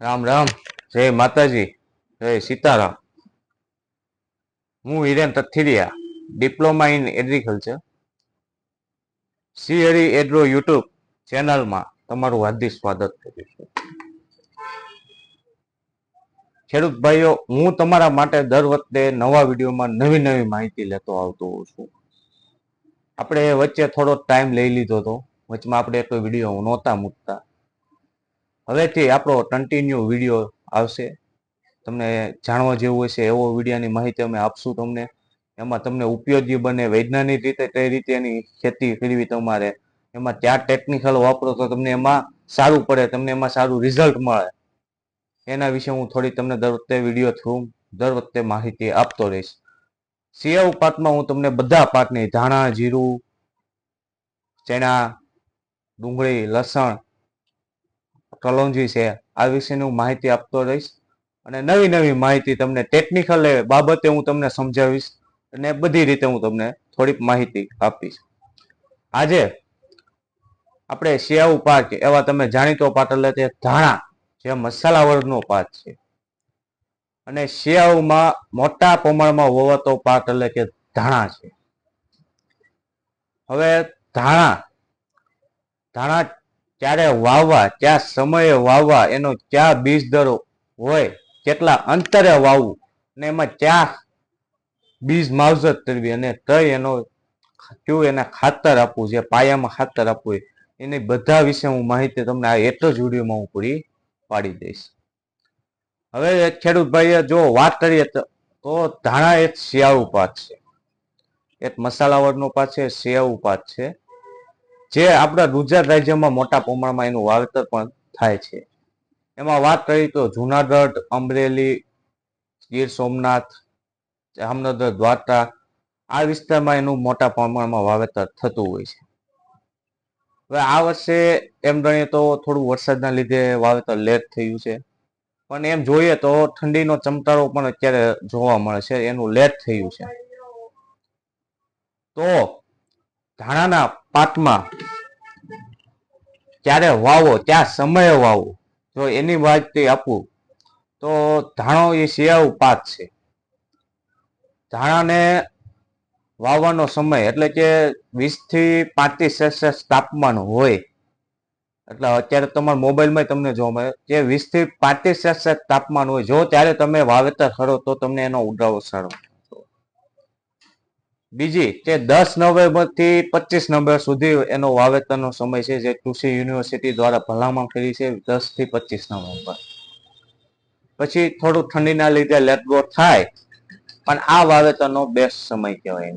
રામ રામ. જય માતાજી. જય સીતારામ. હું Hiren Tathiriya diploma in agriculture. Shri Hari agro YouTube ચેનલમાં તમારું હાર્દિક સ્વાગત કરું છું. ખેડૂત ભાઈઓ, હું તમારા માટે દર વખતે નવા વિડીયોમાં નવી નવી માહિતી લેતો આવતો હોઉં છું. આપણે વચ્ચે થોડો ટાઈમ લઈ લીધો હતો. વચમાં આપણે એક વીડિયો નહોતા મૂકતા. હવેથી આપણો કન્ટિન્યુ વીડિયો આવશે. તમને જાણવા જેવું હશે એવો વિડીયાની માહિતી અમે આપશું તમને. એમાં તમને ઉપયોગી બને વૈજ્ઞાનિક રીતે કઈ રીતે એની ખેતી કરવી તમારે. એમાં ત્યાં ટેકનિકલ વાપરો તો તમને એમાં સારું પડે, તમને એમાં સારું રિઝલ્ટ મળે. એના વિશે હું થોડી તમને દર વખતે વીડિયો થ્રુ દર વખતે માહિતી આપતો રહીશ. શિયાળુ પાકમાં હું તમને બધા પાકની ધાણા, જીરું, ચણા, ડુંગળી, લસણ કલોંજી છે, આ વિશેની હું માહિતી આપતો રહીશ અને નવી નવી માહિતી તમને ટેકનિકલ બાબતે હું તમને સમજાવીશ અને બધી રીતે હું તમને થોડીક માહિતી આપીશ. આજે આપણે શિયાળુ પાક, એવા તમે જાણીતો પાક એટલે તે ધાણા, જે મસાલા વર્ગનો પાક છે. અને શિયાળુમાં મોટા પ્રમાણમાં વવાતો પાક એટલે કે ધાણા છે. હવે ધાણા ધાણા ક્યારે વાવવા ક્યાં સમયે વાવવા, એનો ક્યાં બીજ દરો હોય, કેટલા અંતરે વાવવું અને એમાં ક્યાં બીજ માવજત કરવી અને કઈ એનો કયું એને ખાતર આપવું, જે પાયામાં ખાતર આપવું એની બધા વિશે હું માહિતી તમને આ એટલો જ વિડીયોમાં હું પૂરી પાડી દઈશ. હવે ખેડૂત ભાઈએ જો વાત કરીએ તો ધાણા એક શિયાળુ પાક છે. એક મસાલા વર્ગનો પાક છે, શિયાળુ પાક છે. જે આપણા ગુજરાત રાજ્યમાં મોટા પ્રમાણમાં એનું વાવેતર પણ થાય છે. એમાં વાત કરીએ તો જુનાગઢ, અમરેલી, ગીર સોમનાથ, જામનગર, દ્વારકા આ વિસ્તારમાં એનું મોટા પ્રમાણમાં વાવેતર થતું હોય છે. હવે આ વર્ષે એમ ગણીએ તો થોડું વરસાદના લીધે વાવેતર લેટ થયું છે. પણ એમ જોઈએ તો ઠંડીનો ચમકારો પણ અત્યારે જોવા મળે છે, એનું લેટ થયું છે. તો ધાણાના પાકમાં ક્યારે વાવો, ત્યાં સમયે વાવો જો એની માહિતી આપું, તો ધાણો એ શિયાળુ પાક છે. ધાણાને વાવવાનો સમય એટલે કે વીસથી પાંત્રીસ સેલ્સિયસ તાપમાન હોય, એટલે અત્યારે તમારા મોબાઈલમાં તમને જોવા મળે, કે વીસથી પાંત્રીસ સેલ્સિયસ તાપમાન હોય, જો ત્યારે તમે વાવેતર કરો તો તમને એનો ઉડાવો સારો. બીજી કે દસ નવેમ્બરથી પચીસ નવેમ્બર સુધી એનો વાવેતરનો સમય છે જે કૃષિ યુનિવર્સિટી દ્વારા ભલામણ કરી છે દસથી પચીસ નવેમ્બર. પછી થોડું ઠંડીના લીધે લેટગો થાય, પણ આ વાવેતરનો બેસ્ટ સમય કહેવાય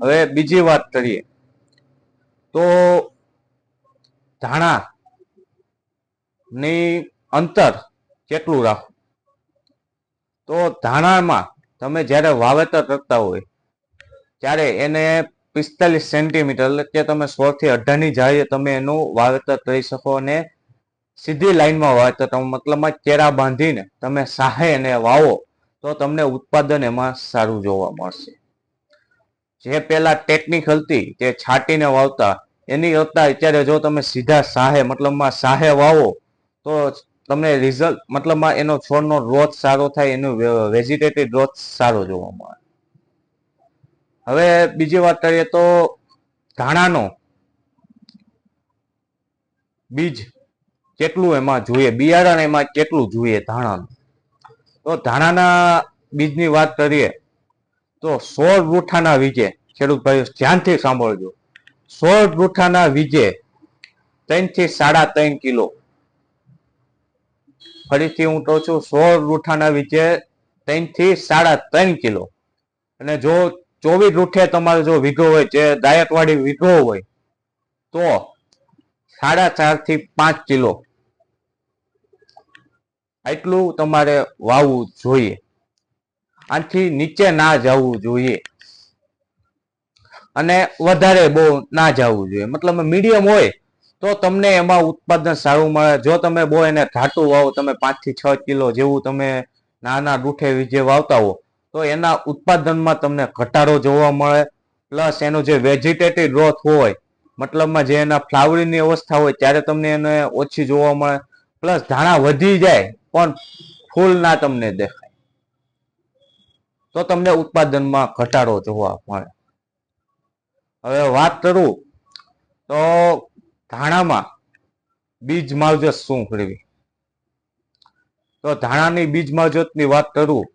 હવે બીજી વાત કરીએ, તો ધાણા ની અંતર કેટલું રાખવું? તો ધાણામાં તમે જ્યારે વાવેતર કરતા હોય, ત્યારે એને પિસ્તાલીસ સેન્ટીમીટર એટલે કે તમે સો થી અઢારની જાળીએ તમે એનું વાવેતર કરી શકો અને સીધી લાઈનમાં વાવેતર તમે મતલબમાં કેરા બાંધીને તમે સાહે એને વાવો, તો તમને ઉત્પાદન એમાં સારું જોવા મળશે. જે પેલા ટેકનિક હતી, તે છાંટીને વાવતા, એની કરતા અત્યારે જો તમે સીધા સાહે મતલબમાં સાહે વાવો, તો તમને રિઝલ્ટ મતલબમાં એનો છોડનો ગ્રોથ સારો થાય, એનું વેજીટેટિવ ગ્રોથ સારો જોવા મળે. હવે બીજી વાત કરીએ તો ધાણાનો બીજ કેટલું એમાં જોઈએ? બિયારણ એમાં કેટલું જોઈએ ધાણાનું? તો ધાણાના બીજની વાત કરીએ તો સોળ રૂઠાના વીજે, ખેડૂત ભાઈઓ ધ્યાનથી સાંભળજો. સોળ રૂઠાના વીજે ત્રણથી સાડા ત્રણ કિલો ફરીથી હું કહું છું સો રૂઠાના વિચે ત્રણથી સાડા ત્રણ કિલો. અને જો ચોવીસ રૂઠે તમારો જો વીઘો હોય, જે દાયકવાળી વીઘો હોય, તો સાડા ચારથી પાંચ કિલો. એટલું તમારે વાવવું જોઈએ. આથી નીચે ના જવું જોઈએ. અને વધારે બહુ ના જવું જોઈએ. મતલબ મીડિયમ હોય તો તમને એમાં ઉત્પાદન સારું મળે. જો તમે બહુ એને ઘાટું વાવો, તમે પાંચથી છ કિલો જેવું તમે નાના ડૂઠે વિજે વાવતા હો, તો એના ઉત્પાદનમાં તમને ઘટાડો જોવા મળે. પ્લસ એનું જે વેજીટેટિવ ગ્રોથ હોય, મતલબમાં જે એના ફ્લાવરિંગની અવસ્થા હોય, ત્યારે તમને એને ઓછી જોવા મળે. પ્લસ ધાણા વધી જાય, પણ ફૂલ ના તમને દેખાય. તો તમને ઉત્પાદનમાં ઘટાડો જોવા મળે. હવે વાત કરું, તો ધાણામાં બીજ માવજત શું કરવી? તો ધાણાની બીજ માવજતની વાત કરું,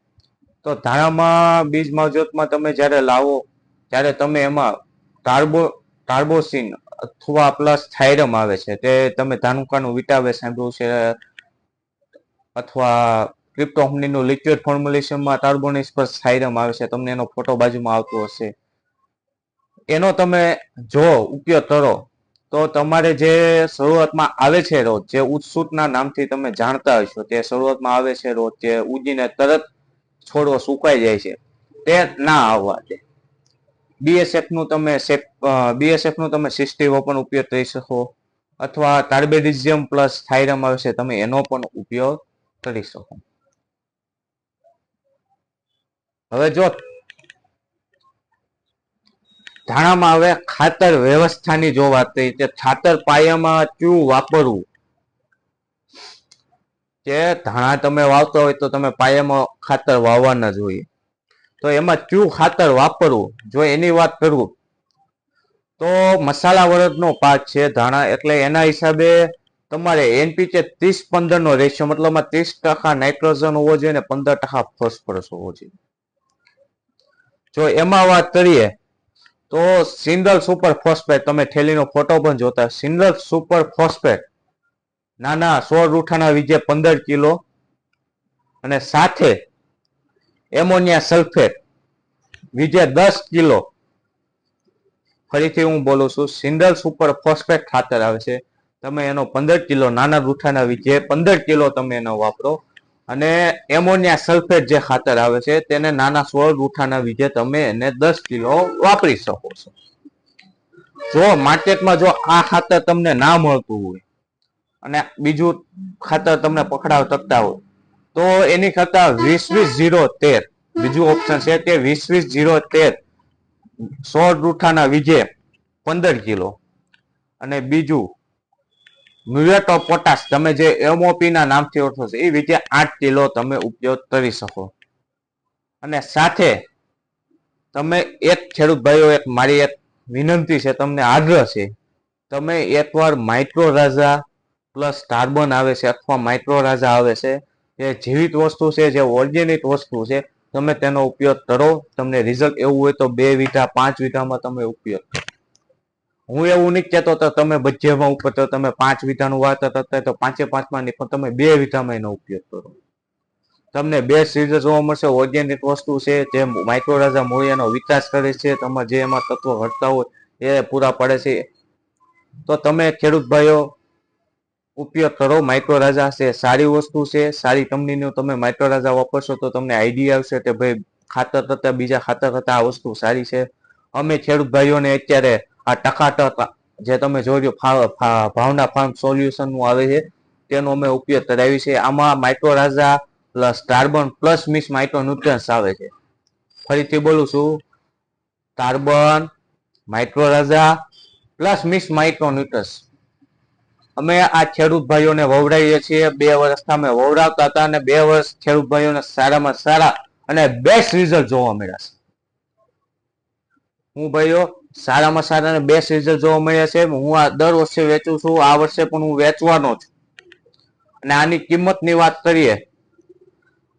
તો ધાણામાં બીજ માવજતમાં તમે જ્યારે લાવો, ત્યારે તમે એમાં કાર્બો, કાર્બોસિન અથવા પ્લસ થાઇરમ આવે છે, તે તમે ધાનુકાનું વિટાવે સાંભળ્યું છે, અથવા ક્રિપ્ટોમનીનું લિક્વિડ ફોર્મ્યુલેશનમાં કાર્બોનિસ પર થાઇરમ આવે છે, તમને એનો ફોટો બાજુમાં આવતો હશે. એનો તમે જો ઉપયોગ કરો તો તમારે જે શરૂઆતમાં આવે છે રોજ, જે ઉત્સુટના નામથી તમે જાણતા હશો, તે શરૂઆતમાં આવે છે રોજ જે ઉજીને તરત છોડવો સુકાઈ જાય છે. તે ના આવવા દે. બીએસએફનું તમે બીએસએફનું તમે સિસ્ટી પણ ઉપયોગ કરી શકો. અથવા કાર્બેડિઝિયમ પ્લસ થાઇરમ આવે છે, તમે એનો પણ ઉપયોગ કરી શકો. હવે જો ધાણામાં હવે ખાતર વ્યવસ્થાની જો વાત કરી કે ખાતર પાયામાં ક્યુ વાપરવું? કે ધાણા તમે વાવતા હોય તો તમે પાયામાં ખાતર વાવવાના જોઈએ તો એમાં ક્યુ ખાતર વાપરવું? જો એની વાત કરું, તો મસાલા વરદનો પાક છે ધાણા. એટલે એના હિસાબે તમારે એનપીકે ત્રીસ પંદર નો રેશિયો મતલબમાં ત્રીસ ટકા નાઇટ્રોજન હોવો જોઈએ ને પંદર ટકા ફોસ્ફરસ હોવો જોઈએ. જો એમાં વાત કરીએ તો સિંગલ સુપર ફોસ્ફેટ, તમે થેલીનો ફોટો પણ જોતા સિંગલ સુપર ફોસ્ફેટ. નાના સોળ રૂઠાના વીજે પંદર કિલો અને સાથે એમોનિયા સલ્ફેટ વીજે દસ કિલો. ફરીથી હું બોલું છું સિંગલ સુપર ફોસ્ફેટ ખાતર આવે છે. તમે એનો પંદર કિલો, નાના રૂઠાના વીજે પંદર કિલો તમે એનો વાપરો. અને એમોનિયા સલ્ફેટ જે ખાતર આવે છે, તેને નાના સોળ રૂઠાના વિજે તમે એને દસ કિલો વાપરી શકો છો. જો માર્કેટમાં જો આ ખાતર તમને ના મળતું હોય અને બીજું ખાતર તમને પકડાવ તકતા હોય, તો એની કરતા વીસ વીસ જીરો તેર, બીજું ઓપ્શન છે કે વીસ વીસ જીરો તેર, સોળ રૂઠાના વિજે પંદર કિલો અને બીજું મ્યુરેટ ઓફ પોટાશ તમે જે એમઓપી ના નામથી ઓળખો છો, એ રીતે આઠ કિલો તમે ઉપયોગ કરી શકો. અને સાથે તમે એક ખેડૂત ભાઈઓ, એક મારી એક વિનંતી છે, તમને આગ્રહ છે, તમે એકવાર માઇક્રો રાજા પ્લસ કાર્બન આવે છે, અથવા માઇક્રો રાજા આવે છે જે જીવિત વસ્તુ છે, જે ઓર્ગેનિક વસ્તુ છે, તમે તેનો ઉપયોગ કરો, તમને રિઝલ્ટ એવું હોય તો બે વીઘા, પાંચ વીઘામાં તમે ઉપયોગ કરો. હું એવું નહીં કહેતો તો તમે બજેમાં ઉપર તો તમે પાંચ વીઘાનું વાવેતર હતા તો પાંચે પાંચમાં નહીં, પણ તમે બે વીઘામાં એનો ઉપયોગ કરો. તમને બે સીઝન જોવા મળશે. ઓર્ગેનિક વસ્તુ છે, જે માઇક્રોરાજા મૂળિયાનો વિકાસ કરે છે, તમે જે એમાં તત્વો ઘટતા હોય એ પૂરા પડે છે. તો તમે ખેડૂત ભાઈઓ, ઉપયોગ કરો. માઇક્રોરાજા છે, સારી વસ્તુ છે. સારી કંપનીનું તમે માઇક્રોરાજા વાપરશો તો તમને આઈડિયા આવશે કે ભાઈ ખાતર કરતા બીજા ખાતર કરતા આ વસ્તુ સારી છે. અમે ખેડૂત ભાઈઓને અત્યારે આ ટકાટક જે તમે જોજો ભાવના ફાર્મ સોલ્યુશનનું આવે છે, તેનો અમે ઉપયોગ કરાવી છે. આમાં mycorrhiza plus carbon plus mix micronutrients આવે છે. ફરીથી બોલું છું carbon mycorrhiza plus mix micronutrients અમે આ ખેડૂત ભાઈઓને વવડાવીએ છીએ. બે વર્ષથી અમે વવડાવતા હતા અને બે વર્ષ ખેડૂત ભાઈઓને સારામાં સારા અને બેસ્ટ રિઝલ્ટ જોવા મળ્યા છે. હું ભાઈઓ સારામાં સારા બેસ્ટ રિઝલ્ટ જોવા મળ્યા છે. હું આ દર વર્ષે વેચું છું, આ વર્ષે પણ હું વેચવાનો છું. અને આની કિંમતની વાત કરીએ,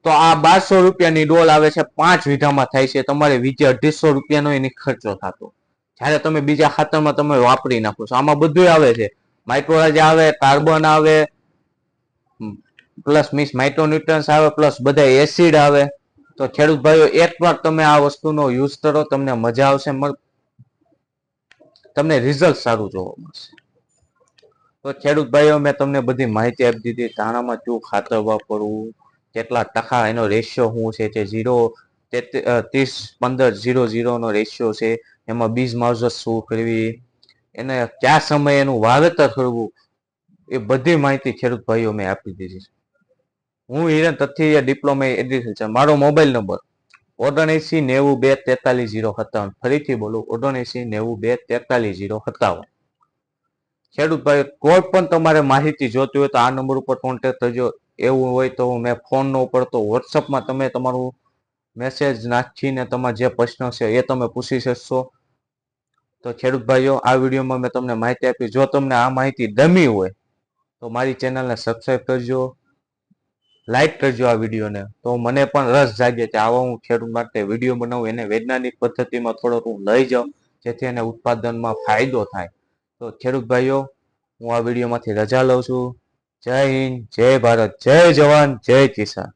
તો આ બારસો રૂપિયાની ડોલ આવે છે, પાંચ વીઘામાં થાય છે. તમારે વીજે અઢીસો રૂપિયાનો એની ખર્ચો થતો. જ્યારે તમે બીજા ખાતરમાં તમે વાપરી નાખો છો. આમાં બધું આવે છે. માઇક્રોરાજ આવે કાર્બન આવે પ્લસ મીન્સ માઇક્રોન્યુટ્રન્સ આવે પ્લસ બધા એસિડ આવે. તો ખેડૂત ભાઈઓ, એકવાર તમે આ વસ્તુનો યુઝ કરો, તમને મજા આવશે. તમને રિઝલ્ટ સારું જોવા મળશે. તો ખેડૂત ભાઈઓ, મેં તમને બધી માહિતી આપી દીધી. ધાણામાં શું ખાતર વાપરવું, કેટલા ટકા એનો રેશિયો શું છે તે ઝીરો ત્રીસ, પંદર ઝીરો ઝીરોનો રેશિયો છે. એમાં બીજ માવજત શું કરવી? એને કયા સમયે એનું વાવેતર કરવું? એ બધી માહિતી ખેડૂત ભાઈઓ મેં આપી દીધી છે. હું હિરેન તથ્ય ડિપ્લોમા એગ્રીકલ્ચર મારો મોબાઈલ નંબર ઓગણએસી નેવું બે તેતાલીસ જીરો સત્તાવન. ફરીથી બોલું, ઓગણએસી નેવું બે તેતાલીસ જીરો સત્તાવન. ખેડૂત ભાઈ કોઈ પણ તમારે માહિતી જોતી હોય તો આ નંબર ઉપર કોન્ટેક્ટ થજો. એવું હોય તો મેં ફોન ઉપર ઉપડતો વોટ્સઅપમાં તમે તમારું મેસેજ નાખીને તમારા જે પ્રશ્ન છે એ તમે પૂછી શકશો. તો ખેડૂત ભાઈઓ, આ વિડીયોમાં મેં તમને માહિતી આપી. જો તમને આ માહિતી ગમી હોય તો મારી ચેનલને સબસ્ક્રાઈબ કરજો. લાઈક કરજો આ વિડીયોને. તો મને પણ રસ જાગે કે આવા હું ખેડૂત માટે વીડિયો બનાવું, એને વૈજ્ઞાનિક પદ્ધતિમાં થોડોક હું લઈ જાઉં, જેથી એને ઉત્પાદનમાં ફાયદો થાય. તો ખેડૂત ભાઈઓ, હું આ વિડીયોમાંથી રજા લઉં છું. જય હિન્દ, જય ભારત, જય જવાન, જય કિસાન.